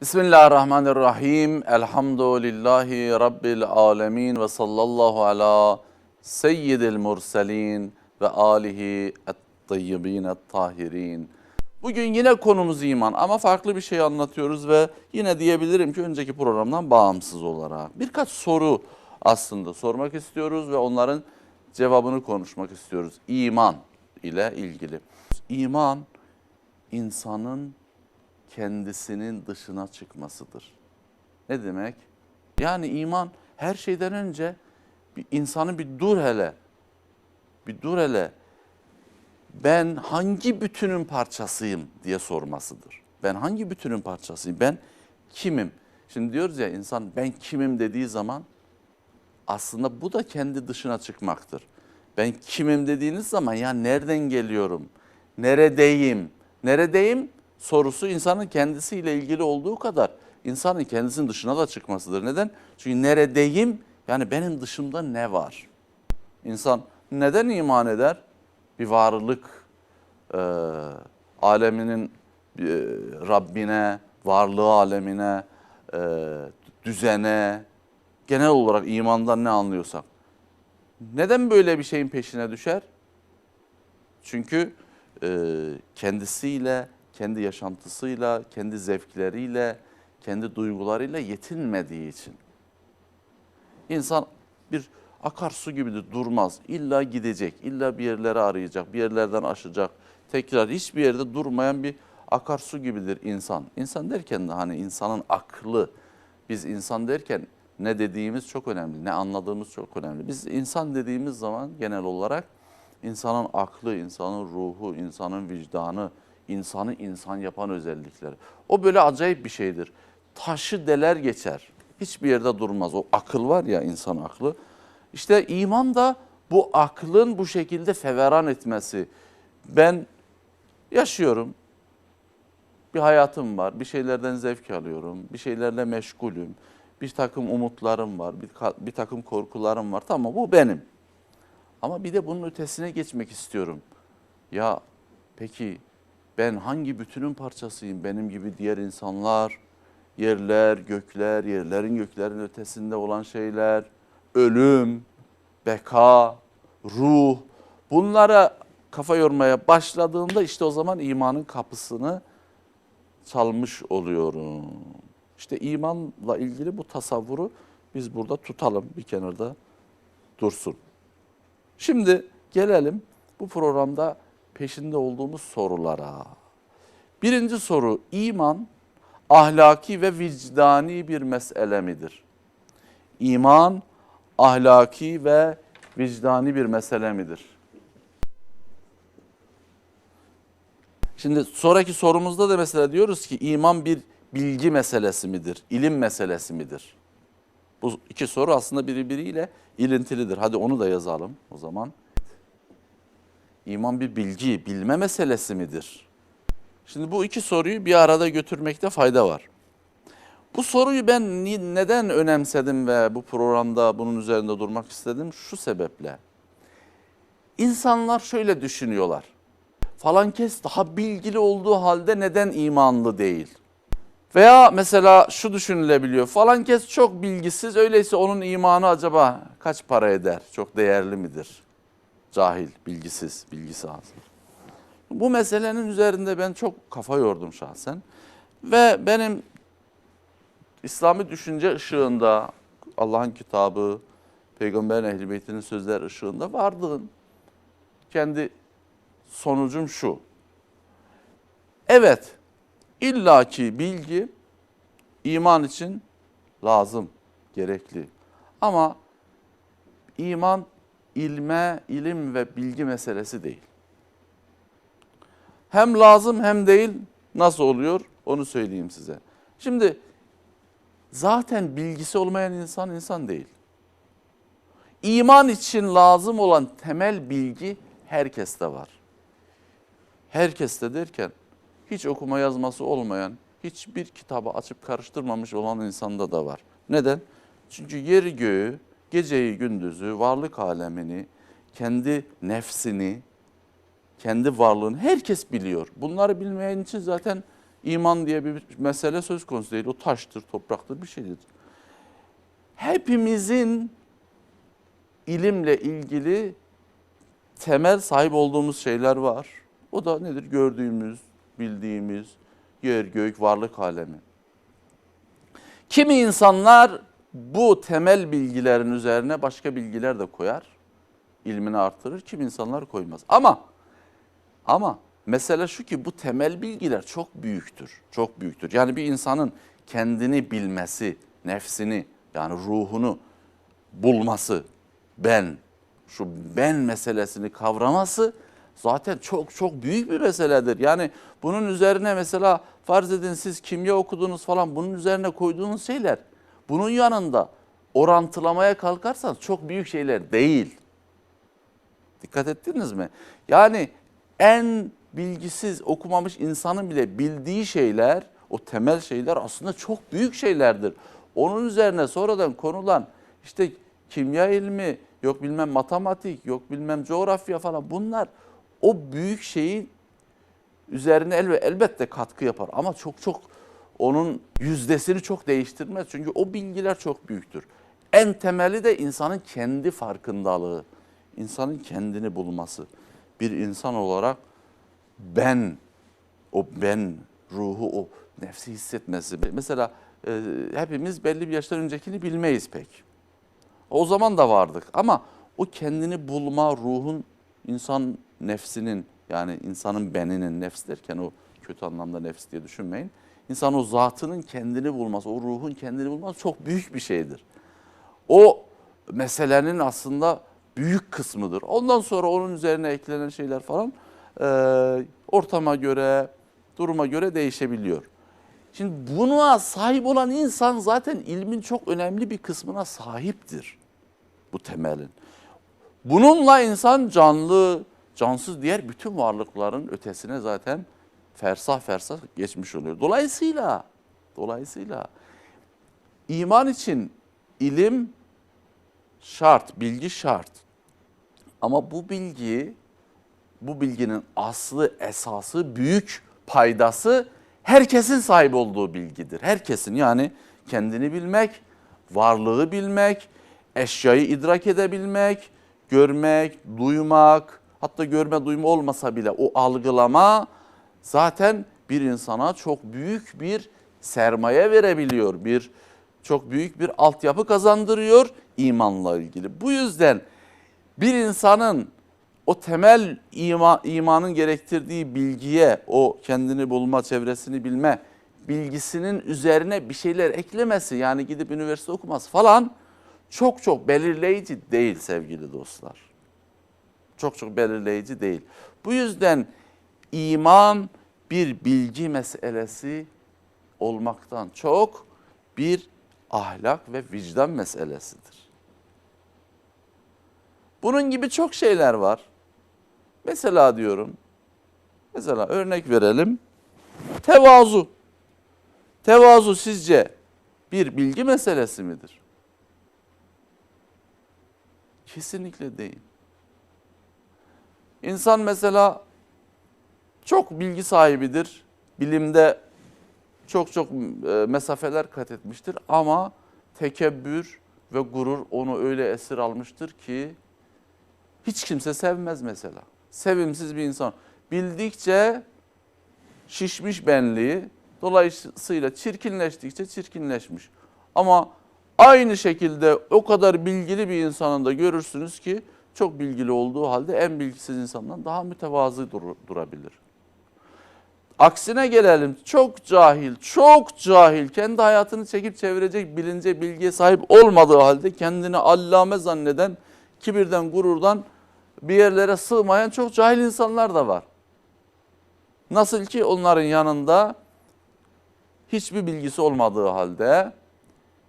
Bismillahirrahmanirrahim. Elhamdülillahi Rabbil alemin ve sallallahu ala seyyidil murselin ve alihi et-tayyibin et-tahirin. Bugün yine konumuz iman ama farklı bir şey anlatıyoruz ve yine diyebilirim ki önceki programdan bağımsız olarak birkaç soru aslında sormak istiyoruz ve onların cevabını konuşmak istiyoruz. İman ile ilgili. İman insanın kendisinin dışına çıkmasıdır. Ne demek? Yani iman her şeyden önce bir insanı bir dur hele. Bir dur hele. Ben hangi bütünün parçasıyım diye sormasıdır. Ben hangi bütünün parçasıyım? Ben kimim? Şimdi diyoruz ya insan ben kimim dediği zaman aslında bu da kendi dışına çıkmaktır. Ben kimim dediğiniz zaman ya nereden geliyorum? Neredeyim? Neredeyim? Sorusu insanın kendisiyle ilgili olduğu kadar insanın kendisinin dışına da çıkmasıdır. Neden? Çünkü neredeyim? Yani benim dışımda ne var? İnsan neden iman eder? Bir varlık e, aleminin e, Rabbine, varlığı alemine, e, düzene, genel olarak imandan ne anlıyorsak. Neden böyle bir şeyin peşine düşer? Çünkü e, kendisiyle, kendi yaşantısıyla, kendi zevkleriyle, kendi duygularıyla yetinmediği için. İnsan bir akarsu gibidir, durmaz. İlla gidecek, illa bir yerleri arayacak, bir yerlerden aşacak. Tekrar hiçbir yerde durmayan bir akarsu gibidir insan. İnsan derken de hani insanın aklı, biz insan derken ne dediğimiz çok önemli, ne anladığımız çok önemli. Biz insan dediğimiz zaman genel olarak insanın aklı, insanın ruhu, insanın vicdanı, insanı insan yapan özellikleri. O böyle acayip bir şeydir. Taşı deler geçer. Hiçbir yerde durmaz. O akıl var ya insan aklı. İşte iman da bu aklın bu şekilde feveran etmesi. Ben yaşıyorum. Bir hayatım var. Bir şeylerden zevk alıyorum. Bir şeylerle meşgulüm. Bir takım umutlarım var. Bir, bir takım korkularım var. Tamam bu benim. Ama bir de bunun ötesine geçmek istiyorum. Ya peki ben hangi bütünün parçasıyım? Benim gibi diğer insanlar, yerler, gökler, yerlerin göklerin ötesinde olan şeyler, ölüm, beka, ruh. Bunlara kafa yormaya başladığımda işte o zaman imanın kapısını çalmış oluyorum. İşte imanla ilgili bu tasavvuru biz burada tutalım bir kenarda dursun. Şimdi gelelim bu programda peşinde olduğumuz sorulara. Birinci soru, iman ahlaki ve vicdani bir mesele midir? İman ahlaki ve vicdani bir mesele midir? Şimdi sonraki sorumuzda da mesela diyoruz ki iman bir bilgi meselesi midir? İlim meselesi midir? Bu iki soru aslında birbiriyle ilintilidir. Hadi onu da yazalım o zaman. İman bir bilgi, bilme meselesi midir? Şimdi bu iki soruyu bir arada götürmekte fayda var. Bu soruyu ben neden önemsedim ve bu programda bunun üzerinde durmak istedim? Şu sebeple. İnsanlar şöyle düşünüyorlar. Falan kes daha bilgili olduğu halde neden imanlı değil? Veya mesela şu düşünülebiliyor. Falan kes çok bilgisiz öyleyse onun imanı acaba kaç para eder? Çok değerli midir? Cahil, bilgisiz, bilgisi az. Bu meselenin üzerinde ben çok kafa yordum şahsen. Ve benim İslami düşünce ışığında Allah'ın kitabı, Peygamber Ehl-i Beyt'in sözler ışığında vardığım kendi sonucum şu. Evet, illaki bilgi iman için lazım, gerekli. Ama iman ilme, ilim ve bilgi meselesi değil. Hem lazım hem değil. Nasıl oluyor? Onu söyleyeyim size. Şimdi zaten bilgisi olmayan insan insan değil. İman için lazım olan temel bilgi herkeste var. Herkeste derken hiç okuma yazması olmayan, hiçbir kitabı açıp karıştırmamış olan insanda da var. Neden? Çünkü yeri göğü, geceyi gündüzü, varlık alemini, kendi nefsini, kendi varlığını herkes biliyor. Bunları bilmeyen için zaten iman diye bir mesele söz konusu değil. O taştır, topraktır, bir şeydir. Hepimizin ilimle ilgili temel sahip olduğumuz şeyler var. O da nedir? Gördüğümüz, bildiğimiz yer, gök, varlık alemi. Kimi insanlar bu temel bilgilerin üzerine başka bilgiler de koyar. ilmini artırır. Kimi insanlar koymaz. Ama ama mesele şu ki bu temel bilgiler çok büyüktür. Çok büyüktür. Yani bir insanın kendini bilmesi, nefsini yani ruhunu bulması, ben, şu ben meselesini kavraması zaten çok çok büyük bir meseledir. Yani bunun üzerine mesela farz edin siz kimya okudunuz falan bunun üzerine koyduğunuz şeyler bunun yanında orantılamaya kalkarsanız çok büyük şeyler değil. Dikkat ettiniz mi? Yani en bilgisiz okumamış insanın bile bildiği şeyler, o temel şeyler aslında çok büyük şeylerdir. Onun üzerine sonradan konulan işte kimya ilmi, yok bilmem matematik, yok bilmem coğrafya falan bunlar o büyük şeyin üzerine el, elbette katkı yapar ama çok çok onun yüzdesini çok değiştirmez. Çünkü o bilgiler çok büyüktür. En temeli de insanın kendi farkındalığı, insanın kendini bulması. Bir insan olarak ben, o ben ruhu, o nefsi hissetmesi. Mesela e, hepimiz belli bir yaştan öncekini bilmeyiz pek. O zaman da vardık ama o kendini bulma ruhun insan nefsinin yani insanın beninin nefs derken o kötü anlamda nefs diye düşünmeyin. İnsan o zatının kendini bulması, o ruhun kendini bulması çok büyük bir şeydir. O meselenin aslında büyük kısmıdır. Ondan sonra onun üzerine eklenen şeyler falan e, ortama göre, duruma göre değişebiliyor. Şimdi buna sahip olan insan zaten ilmin çok önemli bir kısmına sahiptir. Bu temelin. Bununla insan canlı, cansız diğer bütün varlıkların ötesine zaten fersah fersah geçmiş oluyor. Dolayısıyla, dolayısıyla iman için ilim şart, bilgi şart. Ama bu bilgi, bu bilginin aslı, esası, büyük paydası herkesin sahip olduğu bilgidir. Herkesin yani kendini bilmek, varlığı bilmek, eşyayı idrak edebilmek, görmek, duymak, hatta görme duyma olmasa bile o algılama zaten bir insana çok büyük bir sermaye verebiliyor. Bir çok büyük bir altyapı kazandırıyor imanla ilgili. Bu yüzden bir insanın o temel ima, imanın gerektirdiği bilgiye, o kendini bulma, çevresini bilme bilgisinin üzerine bir şeyler eklemesi yani gidip üniversite okuması falan çok çok belirleyici değil sevgili dostlar. Çok çok belirleyici değil. Bu yüzden iman bir bilgi meselesi olmaktan çok bir ahlak ve vicdan meselesidir. Bunun gibi çok şeyler var. Mesela diyorum, mesela örnek verelim. Tevazu. Tevazu sizce bir bilgi meselesi midir? Kesinlikle değil. İnsan mesela çok bilgi sahibidir. Bilimde çok çok e, mesafeler kat etmiştir ama tekebbür ve gurur onu öyle esir almıştır ki hiç kimse sevmez mesela. Sevimsiz bir insan. Bildikçe şişmiş benliği, dolayısıyla çirkinleştikçe çirkinleşmiş. Ama aynı şekilde o kadar bilgili bir insanın da görürsünüz ki çok bilgili olduğu halde en bilgisiz insandan daha mütevazı dur- durabilir. Aksine gelelim çok cahil, çok cahil, kendi hayatını çekip çevirecek bilince, bilgiye sahip olmadığı halde kendini allame zanneden, kibirden, gururdan bir yerlere sığmayan çok cahil insanlar da var. Nasıl ki onların yanında hiçbir bilgisi olmadığı halde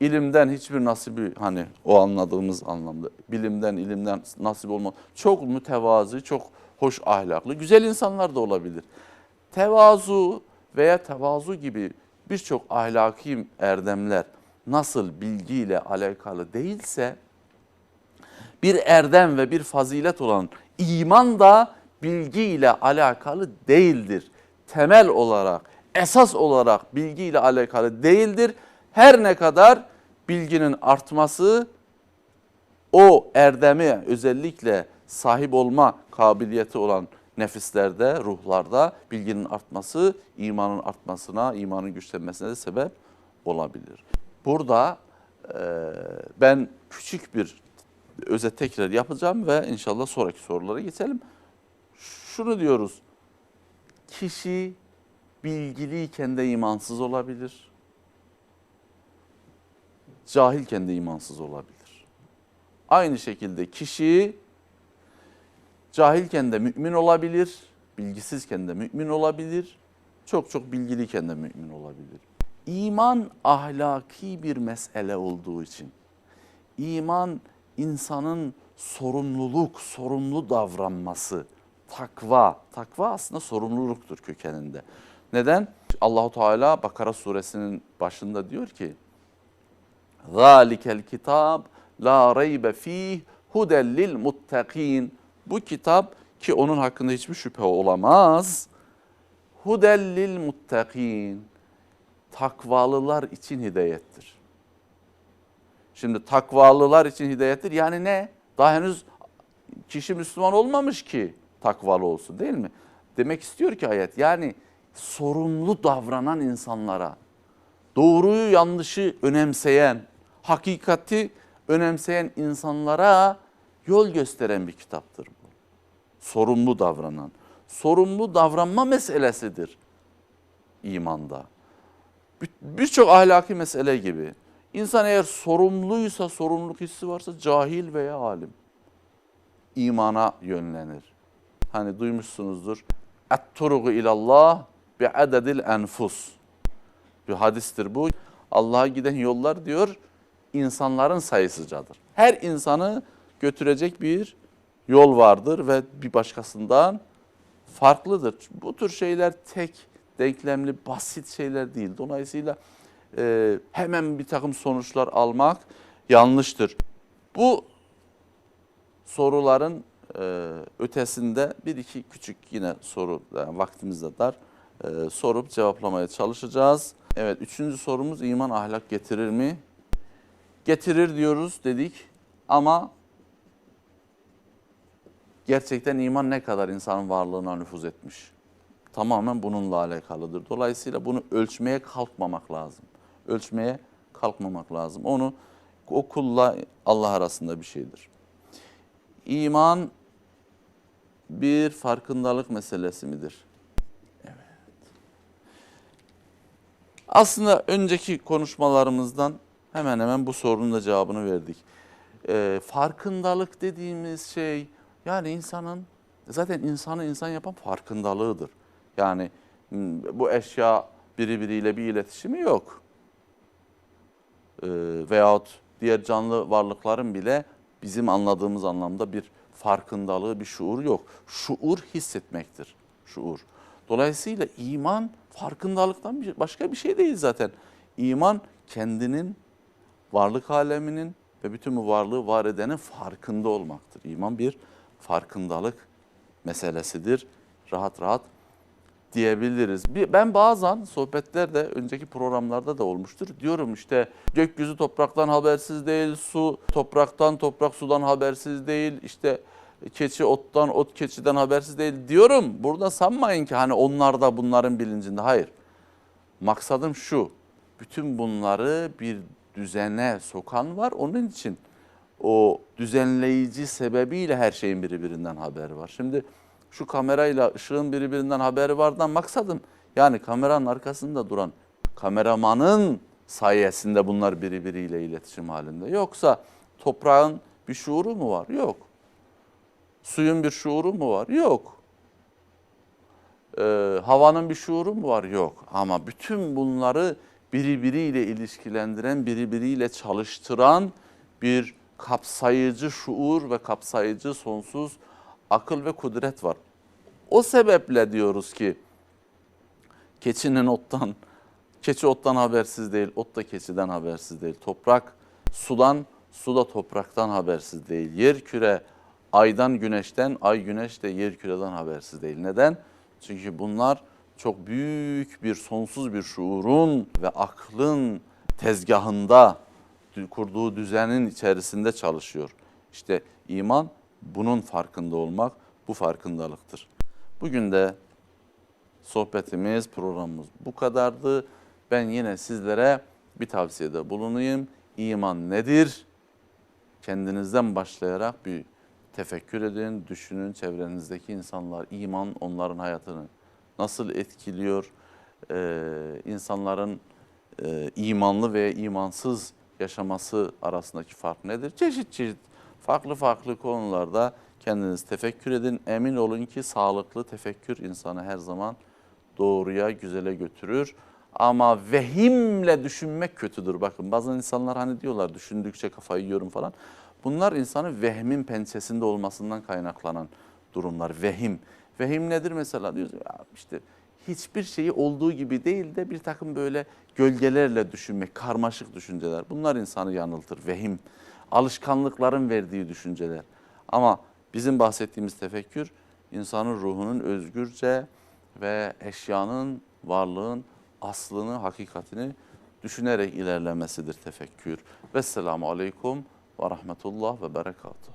ilimden hiçbir nasibi hani o anladığımız anlamda bilimden ilimden nasip olma çok mütevazi çok hoş ahlaklı güzel insanlar da olabilir. Tevazu veya tevazu gibi birçok ahlaki erdemler nasıl bilgiyle alakalı değilse bir erdem ve bir fazilet olan iman da bilgiyle alakalı değildir. Temel olarak esas olarak bilgiyle alakalı değildir. Her ne kadar bilginin artması o erdemi özellikle sahip olma kabiliyeti olan nefislerde, ruhlarda bilginin artması imanın artmasına, imanın güçlenmesine de sebep olabilir. Burada e, ben küçük bir özet tekrar yapacağım ve inşallah sonraki sorulara geçelim. Şunu diyoruz. Kişi bilgiliyken de imansız olabilir. Cahilken de imansız olabilir. Aynı şekilde kişi cahilken de mümin olabilir, bilgisizken de mümin olabilir, çok çok bilgiliyken de mümin olabilir. İman ahlaki bir mesele olduğu için, iman insanın sorumluluk, sorumlu davranması, takva, takva aslında sorumluluktur kökeninde. Neden? Allahu Teala Bakara suresinin başında diyor ki: "Zalikel kitab la reybe fih huden lil muttakin." Bu kitap ki onun hakkında hiçbir şüphe olamaz. Huden lil muttakin. Takvalılar için hidayettir. Şimdi takvalılar için hidayettir. Yani ne? Daha henüz kişi Müslüman olmamış ki takvalı olsun değil mi? Demek istiyor ki ayet yani sorumlu davranan insanlara, doğruyu yanlışı önemseyen, hakikati önemseyen insanlara yol gösteren bir kitaptır bu. Sorumlu davranan. Sorumlu davranma meselesidir imanda. Bir- Birçok ahlaki mesele gibi. İnsan eğer sorumluysa, sorumluluk hissi varsa cahil veya alim imana yönlenir. Hani duymuşsunuzdur. Et-turugu ilallah bi adedil enfus. Bir hadistir bu. Allah'a giden yollar diyor insanların sayısıcadır. Her insanı götürecek bir yol vardır ve bir başkasından farklıdır. Bu tür şeyler tek denklemli basit şeyler değil. Dolayısıyla e, hemen bir takım sonuçlar almak yanlıştır. Bu soruların e, ötesinde bir iki küçük yine soru yani vaktimiz de dar e, sorup cevaplamaya çalışacağız. Evet üçüncü sorumuz iman ahlak getirir mi? Getirir diyoruz dedik ama gerçekten iman ne kadar insanın varlığına nüfuz etmiş? Tamamen bununla alakalıdır. Dolayısıyla bunu ölçmeye kalkmamak lazım. Ölçmeye kalkmamak lazım. Onu o kulla Allah arasında bir şeydir. İman bir farkındalık meselesi midir? Evet. Aslında önceki konuşmalarımızdan hemen hemen bu sorunun da cevabını verdik. Ee, farkındalık dediğimiz şey yani insanın zaten insanı insan yapan farkındalığıdır. Yani bu eşya birbiriyle bir iletişimi yok. Ee, veyahut diğer canlı varlıkların bile bizim anladığımız anlamda bir farkındalığı, bir şuur yok. Şuur hissetmektir, şuur. Dolayısıyla iman farkındalıktan bir, başka bir şey değil zaten. İman kendinin, varlık aleminin ve bütün bu varlığı var edenin farkında olmaktır. İman bir farkındalık meselesidir. Rahat rahat diyebiliriz. Ben bazen sohbetlerde önceki programlarda da olmuştur. Diyorum işte gökyüzü topraktan habersiz değil, su topraktan, toprak sudan habersiz değil. İşte keçi ottan, ot keçiden habersiz değil diyorum. Burada sanmayın ki hani onlar da bunların bilincinde. Hayır. Maksadım şu. Bütün bunları bir düzene sokan var. Onun için o düzenleyici sebebiyle her şeyin birbirinden haberi var. Şimdi şu kamerayla ışığın birbirinden haberi vardan maksadım. Yani kameranın arkasında duran kameramanın sayesinde bunlar birbiriyle iletişim halinde. Yoksa toprağın bir şuuru mu var? Yok. Suyun bir şuuru mu var? Yok. Ee, havanın bir şuuru mu var? Yok. Ama bütün bunları birbiriyle ilişkilendiren, birbiriyle çalıştıran bir kapsayıcı şuur ve kapsayıcı sonsuz akıl ve kudret var. O sebeple diyoruz ki keçinin ottan, keçi ottan habersiz değil, ot da keçiden habersiz değil. Toprak sudan, su da topraktan habersiz değil. Yer küre aydan güneşten, ay güneş de yer küreden habersiz değil. Neden? Çünkü bunlar çok büyük bir sonsuz bir şuurun ve aklın tezgahında kurduğu düzenin içerisinde çalışıyor. İşte iman bunun farkında olmak, bu farkındalıktır. Bugün de sohbetimiz, programımız bu kadardı. Ben yine sizlere bir tavsiyede bulunayım. İman nedir? Kendinizden başlayarak bir tefekkür edin, düşünün çevrenizdeki insanlar, iman onların hayatını nasıl etkiliyor? Ee, insanların e, imanlı ve imansız yaşaması arasındaki fark nedir? Çeşit çeşit farklı farklı konularda kendiniz tefekkür edin. Emin olun ki sağlıklı tefekkür insanı her zaman doğruya, güzele götürür. Ama vehimle düşünmek kötüdür. Bakın bazı insanlar hani diyorlar düşündükçe kafayı yiyorum falan. Bunlar insanın vehmin pençesinde olmasından kaynaklanan durumlar. Vehim. Vehim nedir mesela? Diyoruz ya işte hiçbir şeyi olduğu gibi değil de bir takım böyle gölgelerle düşünmek, karmaşık düşünceler. Bunlar insanı yanıltır. Vehim. Alışkanlıkların verdiği düşünceler. Ama bizim bahsettiğimiz tefekkür insanın ruhunun özgürce ve eşyanın, varlığın aslını, hakikatini düşünerek ilerlemesidir tefekkür. Vesselamu aleyküm ve rahmetullah ve berekatuhu.